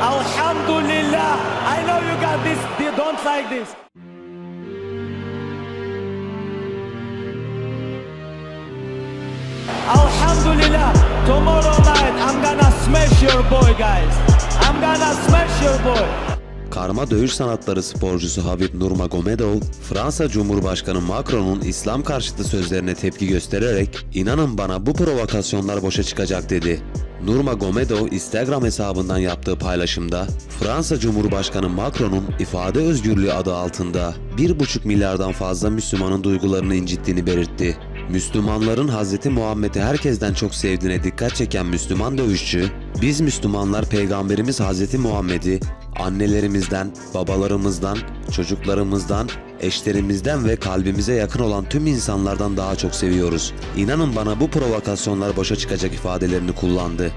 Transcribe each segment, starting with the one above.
Alhamdulillah. I know you got this. They don't like this. Alhamdulillah. Tomorrow night I'm gonna smash your boy, guys. I'm gonna smash your boy. Karma dövüş sanatları sporcusu Habib Nurmagomedov, Fransa Cumhurbaşkanı Macron'un İslam karşıtı sözlerine tepki göstererek "İnanın bana bu provokasyonlar boşa çıkacak." dedi. Nurmagomedov Instagram hesabından yaptığı paylaşımda Fransa Cumhurbaşkanı Macron'un ifade özgürlüğü adı altında 1,5 milyardan fazla Müslümanın duygularını incittiğini belirtti. Müslümanların Hz. Muhammed'i herkesten çok sevdiğine dikkat çeken Müslüman dövüşçü, biz Müslümanlar Peygamberimiz Hz. Muhammed'i annelerimizden, babalarımızdan, çocuklarımızdan, eşlerimizden ve kalbimize yakın olan tüm insanlardan daha çok seviyoruz. İnanın bana bu provokasyonlar boşa çıkacak ifadelerini kullandı.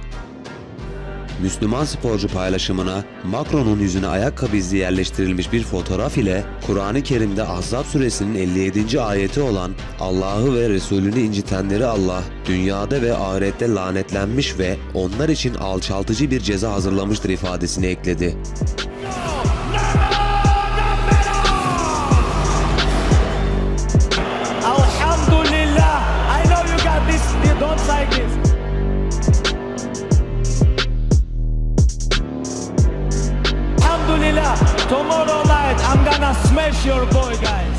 Müslüman sporcu paylaşımına Macron'un yüzüne ayakkabı izi yerleştirilmiş bir fotoğraf ile Kur'an-ı Kerim'de Ahzab suresinin 57. ayeti olan Allah'ı ve Resulünü incitenleri Allah dünyada ve ahirette lanetlenmiş ve onlar için alçaltıcı bir ceza hazırlamıştır ifadesini ekledi. Tomorrow night I'm gonna smash your boy, guys.